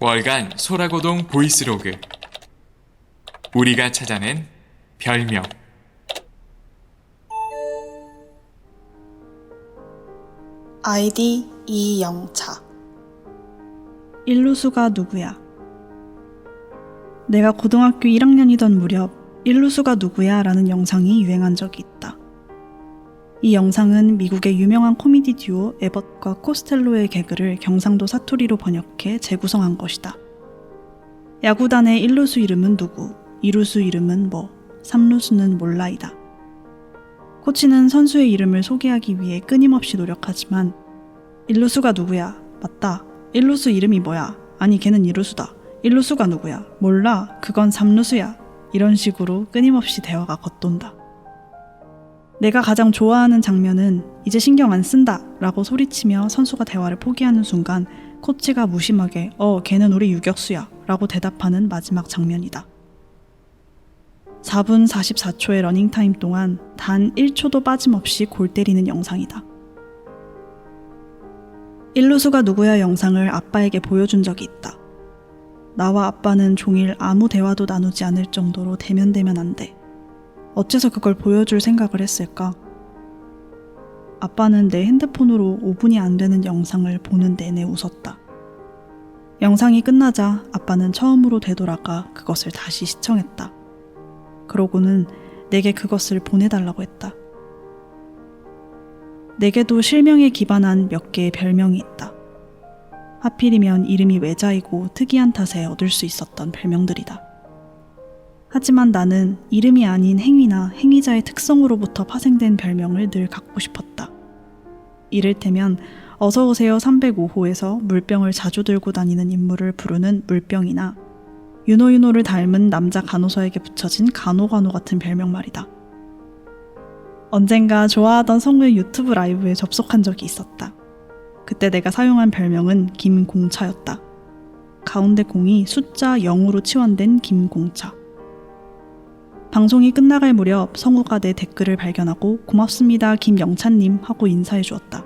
월간 소라고동 보이스로그 우리가 찾아낸 별명 아이디 이영차 일루수가 누구야? 내가 고등학교 1학년이던 무렵 일루수가 누구야? 라는 영상이 유행한 적이 있다. 이 영상은 미국의 유명한 코미디 듀오 에벗과 코스텔로의 개그를 경상도 사투리로 번역해 재구성한 것이다. 야구단의 1루수 이름은 누구, 2루수 이름은 뭐, 3루수는 몰라이다. 코치는 선수의 이름을 소개하기 위해 끊임없이 노력하지만 1루수가 누구야? 맞다. 1루수 이름이 뭐야? 아니 걔는 2루수다. 1루수가 누구야? 몰라. 그건 3루수야. 이런 식으로 끊임없이 대화가 겉돈다. 내가 가장 좋아하는 장면은 이제 신경 안 쓴다 라고 소리치며 선수가 대화를 포기하는 순간 코치가 무심하게 어 걔는 우리 유격수야 라고 대답하는 마지막 장면이다. 4분 44초의 러닝타임 동안 단 1초도 빠짐없이 골 때리는 영상이다. 일루수가 누구야 영상을 아빠에게 보여준 적이 있다. 나와 아빠는 종일 아무 대화도 나누지 않을 정도로 대면대면 안 돼. 어째서 그걸 보여줄 생각을 했을까? 아빠는 내 핸드폰으로 5분이 안 되는 영상을 보는 내내 웃었다. 영상이 끝나자 아빠는 처음으로 되돌아가 그것을 다시 시청했다. 그러고는 내게 그것을 보내달라고 했다. 내게도 실명에 기반한 몇 개의 별명이 있다. 하필이면 이름이 외자이고 특이한 탓에 얻을 수 있었던 별명들이다. 하지만 나는 이름이 아닌 행위나 행위자의 특성으로부터 파생된 별명을 늘 갖고 싶었다. 이를테면 어서오세요 305호에서 물병을 자주 들고 다니는 인물을 부르는 물병이나 윤호윤호를 닮은 남자 간호사에게 붙여진 간호간호 같은 별명 말이다. 언젠가 좋아하던 성우의 유튜브 라이브에 접속한 적이 있었다. 그때 내가 사용한 별명은 김공차였다. 가운데 공이 숫자 0으로 치환된 김공차. 방송이 끝나갈 무렵 성우가 내 댓글을 발견하고 고맙습니다 김영찬님 하고 인사해 주었다.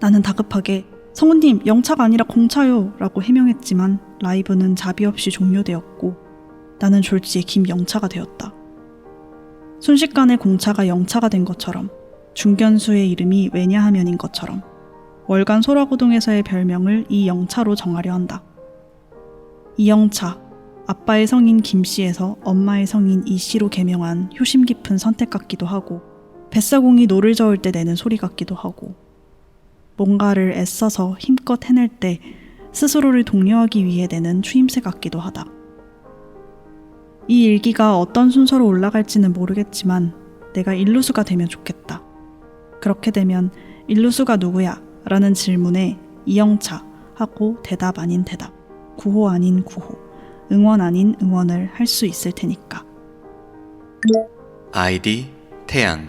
나는 다급하게 성우님 영차가 아니라 공차요 라고 해명했지만 라이브는 자비 없이 종료되었고 나는 졸지에 김영차가 되었다. 순식간에 공차가 영차가 된 것처럼 중견수의 이름이 왜냐하면인 것처럼 월간 소라고동에서의 별명을 이영차로 정하려 한다. 이영차, 아빠의 성인 김 씨에서 엄마의 성인 이 씨로 개명한 효심 깊은 선택 같기도 하고 뱃사공이 노를 저을 때 내는 소리 같기도 하고 뭔가를 애써서 힘껏 해낼 때 스스로를 독려하기 위해 내는 추임새 같기도 하다. 이 일기가 어떤 순서로 올라갈지는 모르겠지만 내가 일루수가 되면 좋겠다. 그렇게 되면 일루수가 누구야? 라는 질문에 이영차 하고 대답 아닌 대답, 구호 아닌 구호, 응원 아닌 응원을 할 수 있을 테니까. 아이디 태양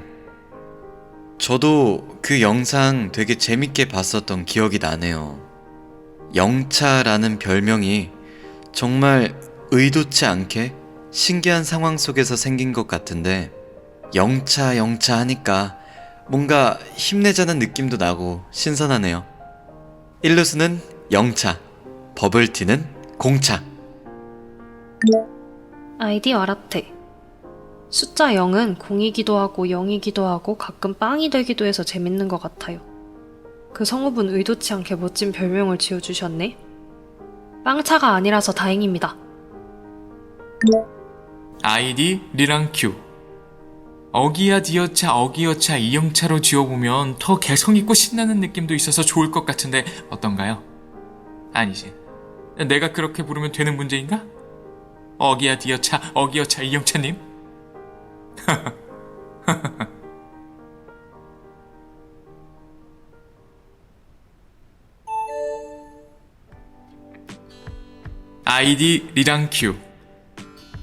저도 그 영상 되게 재밌게 봤었던 기억이 나네요. 영차라는 별명이 정말 의도치 않게 신기한 상황 속에서 생긴 것 같은데 영차 영차 하니까 뭔가 힘내자는 느낌도 나고 신선하네요. 일루스는 영차, 버블티는 공차. 아이디 와라테. 숫자 0은 공이기도 하고 0이기도 하고 가끔 빵이 되기도 해서 재밌는 것 같아요. 그 성우분 의도치 않게 멋진 별명을 지어주셨네. 빵차가 아니라서 다행입니다. 아이디 리랑큐 어기야 디어차 어기여차 이영차로 지어보면 더 개성있고 신나는 느낌도 있어서 좋을 것 같은데 어떤가요? 아니지 내가 그렇게 부르면 되는 문제인가? 어기야 디어차 어기여차 이영차님? 아이디 리랑큐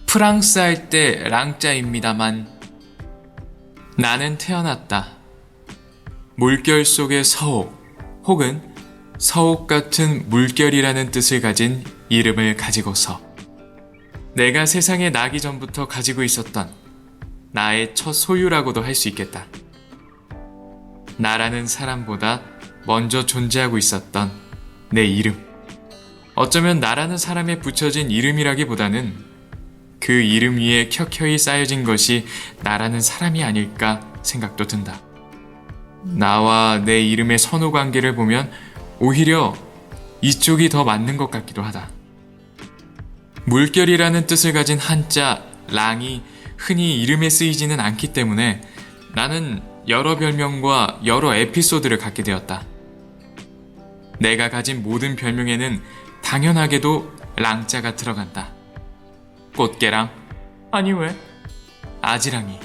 프랑스 할 때 랑자입니다만 나는 태어났다. 물결 속의 서옥 혹은 서옥 같은 물결이라는 뜻을 가진 이름을 가지고서 내가 세상에 나기 전부터 가지고 있었던 나의 첫 소유라고도 할 수 있겠다. 나라는 사람보다 먼저 존재하고 있었던 내 이름. 어쩌면 나라는 사람에 붙여진 이름이라기보다는 그 이름 위에 켜켜이 쌓여진 것이 나라는 사람이 아닐까 생각도 든다. 나와 내 이름의 선후 관계를 보면 오히려 이쪽이 더 맞는 것 같기도 하다. 물결이라는 뜻을 가진 한자 랑이 흔히 이름에 쓰이지는 않기 때문에 나는 여러 별명과 여러 에피소드를 갖게 되었다. 내가 가진 모든 별명에는 당연하게도 랑자가 들어간다. 꽃게랑 아니 왜? 아지랑이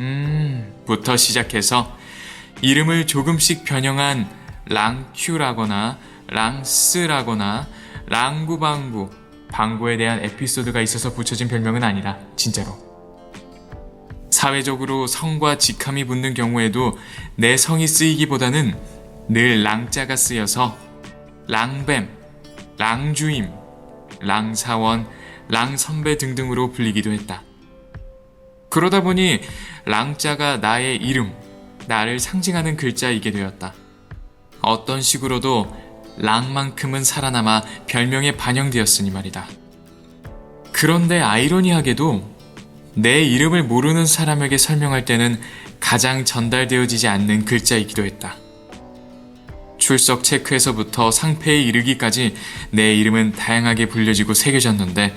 음 부터 시작해서 이름을 조금씩 변형한 랑큐라거나 랑스라거나 랑구방구 방구에 대한 에피소드가 있어서 붙여진 별명은 아니다 진짜로 사회적으로 성과 직함이 붙는 경우에도 내 성이 쓰이기보다는 늘 랑자가 쓰여서 랑뱀, 랑주임, 랑사원, 랑선배 등등으로 불리기도 했다. 그러다 보니 랑자가 나의 이름, 나를 상징하는 글자이게 되었다. 어떤 식으로도 랑만큼은 살아남아 별명에 반영되었으니 말이다. 그런데 아이러니하게도 내 이름을 모르는 사람에게 설명할 때는 가장 전달되어지지 않는 글자이기도 했다. 출석 체크에서부터 상패에 이르기까지 내 이름은 다양하게 불려지고 새겨졌는데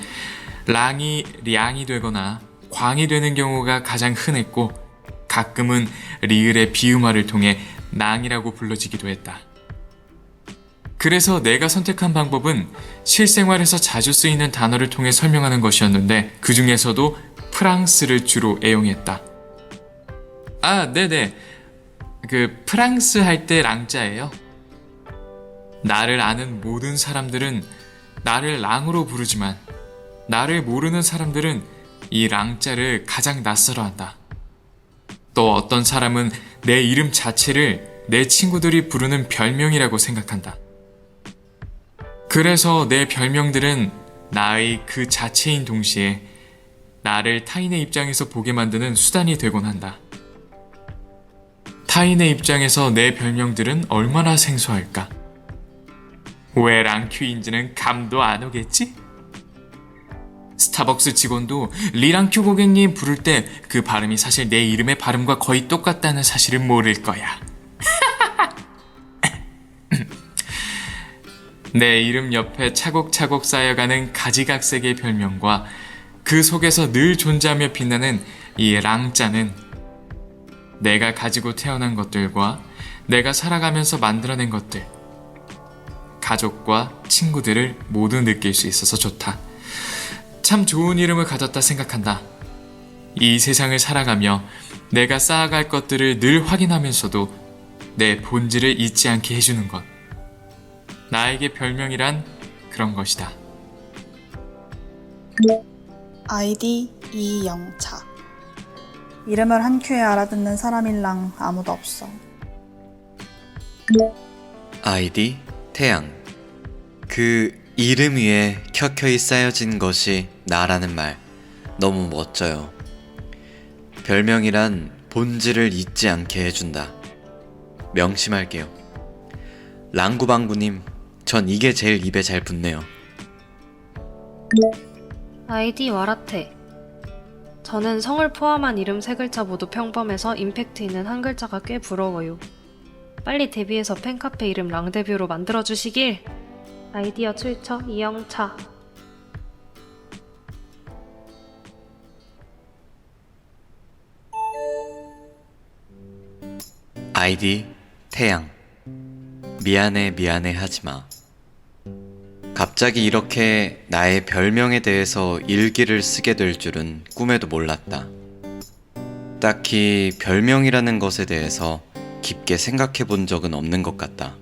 랑이 량이 되거나 광이 되는 경우가 가장 흔했고 가끔은 리을의 비음화를 통해 낭이라고 불러지기도 했다. 그래서 내가 선택한 방법은 실생활에서 자주 쓰이는 단어를 통해 설명하는 것이었는데 그 중에서도 프랑스를 주로 애용했다. 아, 네네. 그 프랑스 할 때 랑자예요. 나를 아는 모든 사람들은 나를 랑으로 부르지만 나를 모르는 사람들은 이 랑자를 가장 낯설어 한다. 또 어떤 사람은 내 이름 자체를 내 친구들이 부르는 별명이라고 생각한다. 그래서 내 별명들은 나의 그 자체인 동시에 나를 타인의 입장에서 보게 만드는 수단이 되곤 한다. 타인의 입장에서 내 별명들은 얼마나 생소할까? 왜 랑큐인지는 감도 안 오겠지? 스타벅스 직원도 리랑큐 고객님 부를 때 그 발음이 사실 내 이름의 발음과 거의 똑같다는 사실을 모를 거야. 내 이름 옆에 차곡차곡 쌓여가는 가지각색의 별명과 그 속에서 늘 존재하며 빛나는 이 랑자는 내가 가지고 태어난 것들과 내가 살아가면서 만들어낸 것들, 가족과 친구들을 모두 느낄 수 있어서 좋다. 참 좋은 이름을 가졌다 생각한다. 이 세상을 살아가며 내가 쌓아갈 것들을 늘 확인하면서도 내 본질을 잊지 않게 해주는 것. 나에게 별명이란 그런 것이다. 아이디 이영차. 이름을 한 큐에 알아듣는 사람일랑 아무도 없어. 아이디 태양. 그 이름 위에 켜켜이 쌓여진 것이 나라는 말 너무 멋져요. 별명이란 본질을 잊지 않게 해준다. 명심할게요. 랑구방구님, 전 이게 제일 입에 잘 붙네요. 아이디 와라테. 저는 성을 포함한 이름 세 글자 모두 평범해서 임팩트 있는 한 글자가 꽤 부러워요. 빨리 데뷔해서 팬카페 이름 랑데뷔로 만들어주시길! 아이디어 출처 이영차. 아이디 태양. 미안해 미안해 하지 마. 갑자기 이렇게 나의 별명에 대해서 일기를 쓰게 될 줄은 꿈에도 몰랐다. 딱히 별명이라는 것에 대해서 깊게 생각해 본 적은 없는 것 같다.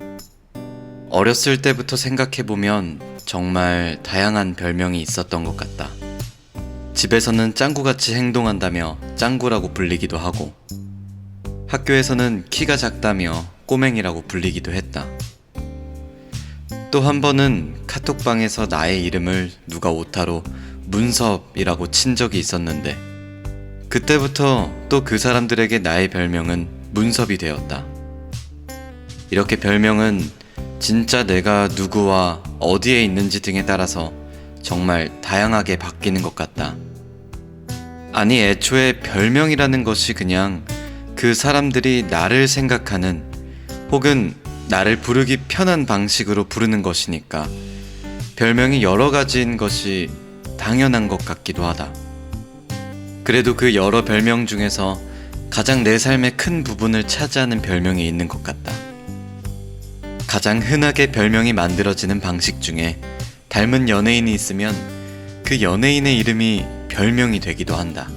어렸을 때부터 생각해 보면 정말 다양한 별명이 있었던 것 같다. 집에서는 짱구같이 행동한다며 짱구라고 불리기도 하고, 학교에서는 키가 작다며 꼬맹이라고 불리기도 했다. 또 한 번은 카톡방에서 나의 이름을 누가 오타로 문섭이라고 친 적이 있었는데, 그때부터 또 그 사람들에게 나의 별명은 문섭이 되었다. 이렇게 별명은 진짜 내가 누구와 어디에 있는지 등에 따라서 정말 다양하게 바뀌는 것 같다. 아니, 애초에 별명이라는 것이 그냥 그 사람들이 나를 생각하는 혹은 나를 부르기 편한 방식으로 부르는 것이니까 별명이 여러 가지인 것이 당연한 것 같기도 하다. 그래도 그 여러 별명 중에서 가장 내 삶의 큰 부분을 차지하는 별명이 있는 것 같다. 가장 흔하게 별명이 만들어지는 방식 중에 닮은 연예인이 있으면 그 연예인의 이름이 별명이 되기도 한다.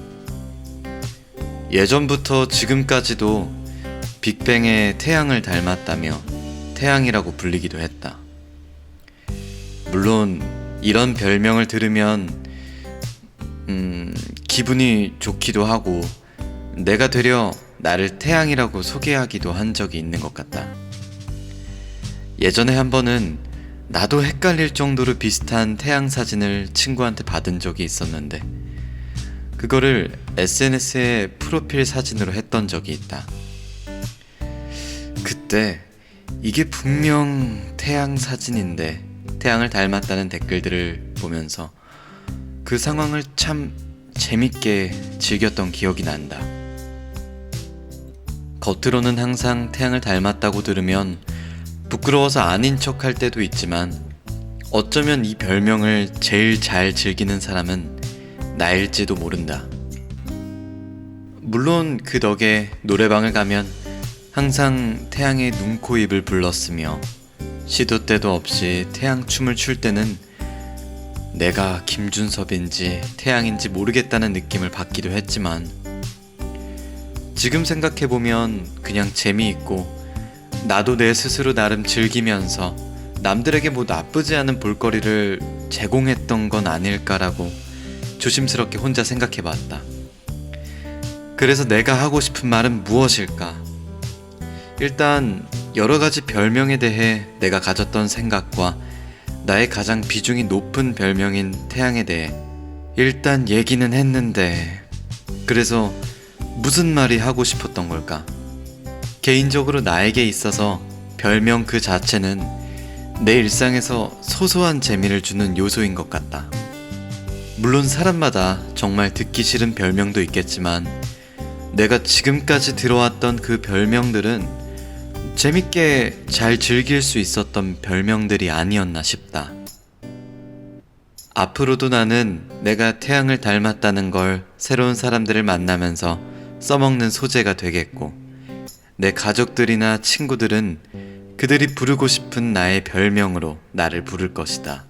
예전부터 지금까지도 빅뱅의 태양을 닮았다며 태양이라고 불리기도 했다. 물론 이런 별명을 들으면 음, 기분이 좋기도 하고 내가 되려 나를 태양이라고 소개하기도 한 적이 있는 것 같다. 예전에 한 번은 나도 헷갈릴 정도로 비슷한 태양 사진을 친구한테 받은 적이 있었는데 그거를 SNS에 프로필 사진으로 했던 적이 있다. 그때 이게 분명 태양 사진인데 태양을 닮았다는 댓글들을 보면서 그 상황을 참 재밌게 즐겼던 기억이 난다. 겉으로는 항상 태양을 닮았다고 들으면 부끄러워서 아닌 척 할 때도 있지만 어쩌면 이 별명을 제일 잘 즐기는 사람은 나일지도 모른다. 물론 그 덕에 노래방을 가면 항상 태양의 눈, 코, 입을 불렀으며 시도 때도 없이 태양 춤을 출 때는 내가 김준섭인지 태양인지 모르겠다는 느낌을 받기도 했지만 지금 생각해보면 그냥 재미있고 나도 내 스스로 나름 즐기면서 남들에게 뭐 나쁘지 않은 볼거리를 제공했던 건 아닐까라고 조심스럽게 혼자 생각해봤다. 그래서 내가 하고 싶은 말은 무엇일까? 일단 여러 가지 별명에 대해 내가 가졌던 생각과 나의 가장 비중이 높은 별명인 태양에 대해 일단 얘기는 했는데 그래서 무슨 말이 하고 싶었던 걸까? 개인적으로 나에게 있어서 별명 그 자체는 내 일상에서 소소한 재미를 주는 요소인 것 같다. 물론 사람마다 정말 듣기 싫은 별명도 있겠지만 내가 지금까지 들어왔던 그 별명들은 재밌게 잘 즐길 수 있었던 별명들이 아니었나 싶다. 앞으로도 나는 내가 태양을 닮았다는 걸 새로운 사람들을 만나면서 써먹는 소재가 되겠고, 내 가족들이나 친구들은 그들이 부르고 싶은 나의 별명으로 나를 부를 것이다.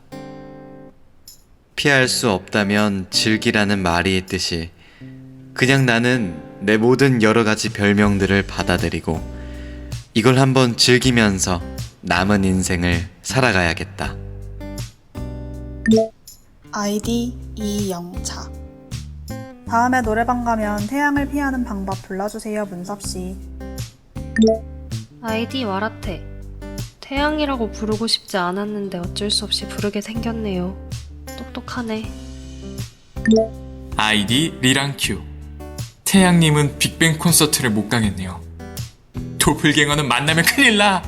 피할 수 없다면 즐기라는 말이 있듯이 그냥 나는 내 모든 여러 가지 별명들을 받아들이고 이걸 한번 즐기면서 남은 인생을 살아가야겠다. 아이디 이영차. 다음에 노래방 가면 태양을 피하는 방법 불러주세요, 문섭씨. 아이디 와라테. 태양이라고 부르고 싶지 않았는데 어쩔 수 없이 부르게 생겼네요. 똑똑하네. 아이디 리랑큐. 태양님은 빅뱅 콘서트를 못 가겠네요. 도플갱어는 만나면 큰일 나!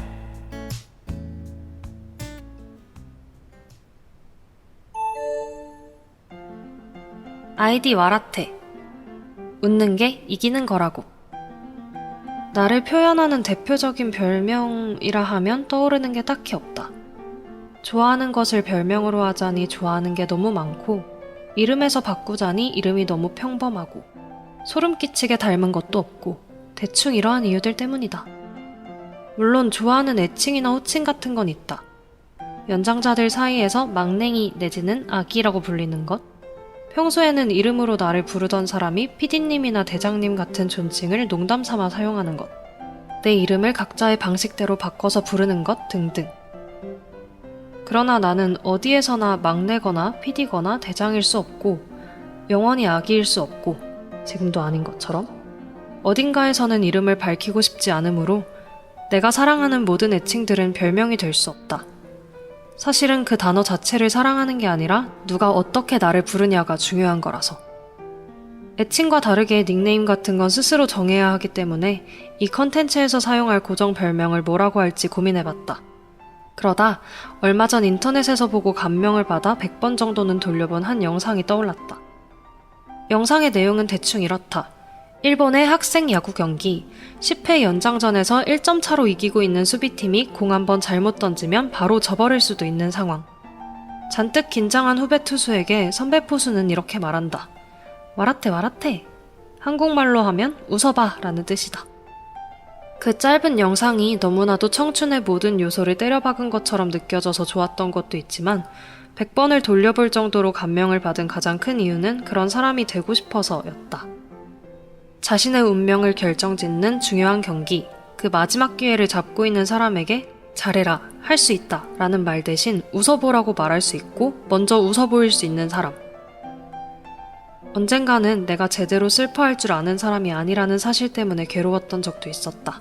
아이디 와라테. 웃는 게 이기는 거라고. 나를 표현하는 대표적인 별명이라 하면 떠오르는 게 딱히 없다. 좋아하는 것을 별명으로 하자니 좋아하는 게 너무 많고, 이름에서 바꾸자니 이름이 너무 평범하고, 소름 끼치게 닮은 것도 없고, 대충 이러한 이유들 때문이다. 물론 좋아하는 애칭이나 호칭 같은 건 있다. 연장자들 사이에서 막냉이 내지는 아기라고 불리는 것, 평소에는 이름으로 나를 부르던 사람이 피디님이나 대장님 같은 존칭을 농담 삼아 사용하는 것, 내 이름을 각자의 방식대로 바꿔서 부르는 것 등등. 그러나 나는 어디에서나 막내거나 피디거나 대장일 수 없고, 영원히 아기일 수 없고, 지금도 아닌 것처럼, 어딘가에서는 이름을 밝히고 싶지 않으므로, 내가 사랑하는 모든 애칭들은 별명이 될 수 없다. 사실은 그 단어 자체를 사랑하는 게 아니라 누가 어떻게 나를 부르냐가 중요한 거라서. 애칭과 다르게 닉네임 같은 건 스스로 정해야 하기 때문에 이 컨텐츠에서 사용할 고정 별명을 뭐라고 할지 고민해봤다. 그러다 얼마 전 인터넷에서 보고 감명을 받아 100번 정도는 돌려본 한 영상이 떠올랐다. 영상의 내용은 대충 이렇다. 일본의 학생 야구 경기 10회 연장전에서 1점 차로 이기고 있는 수비팀이 공 한 번 잘못 던지면 바로 져버릴 수도 있는 상황. 잔뜩 긴장한 후배 투수에게 선배 포수는 이렇게 말한다. 와라테 와라테. 한국말로 하면 웃어봐 라는 뜻이다. 그 짧은 영상이 너무나도 청춘의 모든 요소를 때려박은 것처럼 느껴져서 좋았던 것도 있지만 100번을 돌려볼 정도로 감명을 받은 가장 큰 이유는 그런 사람이 되고 싶어서였다. 자신의 운명을 결정짓는 중요한 경기, 그 마지막 기회를 잡고 있는 사람에게 잘해라, 할 수 있다 라는 말 대신 웃어보라고 말할 수 있고 먼저 웃어 보일 수 있는 사람. 언젠가는 내가 제대로 슬퍼할 줄 아는 사람이 아니라는 사실 때문에 괴로웠던 적도 있었다.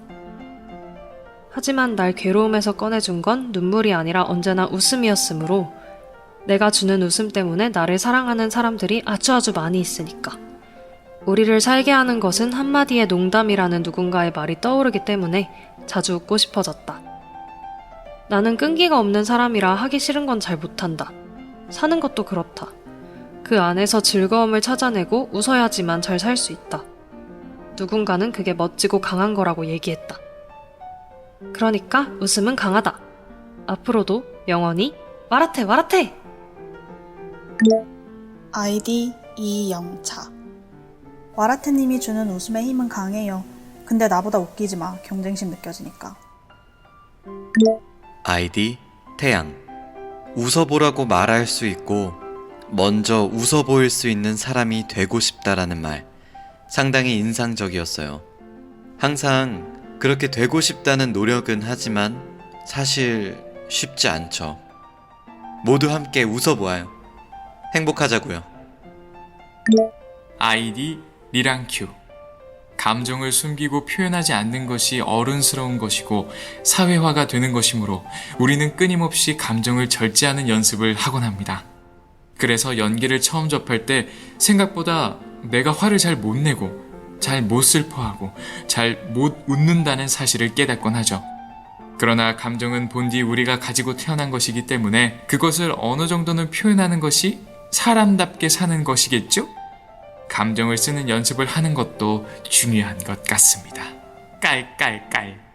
하지만 날 괴로움에서 꺼내준 건 눈물이 아니라 언제나 웃음이었으므로 내가 주는 웃음 때문에 나를 사랑하는 사람들이 아주 아주 많이 있으니까. 우리를 살게 하는 것은 한마디의 농담이라는 누군가의 말이 떠오르기 때문에 자주 웃고 싶어졌다. 나는 끈기가 없는 사람이라 하기 싫은 건 잘 못한다. 사는 것도 그렇다. 그 안에서 즐거움을 찾아내고 웃어야지만 잘 살 수 있다. 누군가는 그게 멋지고 강한 거라고 얘기했다. 그러니까 웃음은 강하다. 앞으로도 영원히 와라테 와라테! 아이디 이영차. 와라테님이 주는 웃음의 힘은 강해요. 근데 나보다 웃기지 마. 경쟁심 느껴지니까. 아이디 태양 웃어보라고 말할 수 있고 먼저 웃어 보일 수 있는 사람이 되고 싶다라는 말 상당히 인상적이었어요. 항상 그렇게 되고 싶다는 노력은 하지만 사실 쉽지 않죠. 모두 함께 웃어보아요. 행복하자고요. 아이디 리랑큐. 감정을 숨기고 표현하지 않는 것이 어른스러운 것이고 사회화가 되는 것이므로 우리는 끊임없이 감정을 절제하는 연습을 하곤 합니다. 그래서 연기를 처음 접할 때 생각보다 내가 화를 잘 못 내고 잘 못 슬퍼하고 잘 못 웃는다는 사실을 깨닫곤 하죠. 그러나 감정은 본디 우리가 가지고 태어난 것이기 때문에 그것을 어느 정도는 표현하는 것이 사람답게 사는 것이겠죠? 감정을 쓰는 연습을 하는 것도 중요한 것 같습니다. 깔깔깔.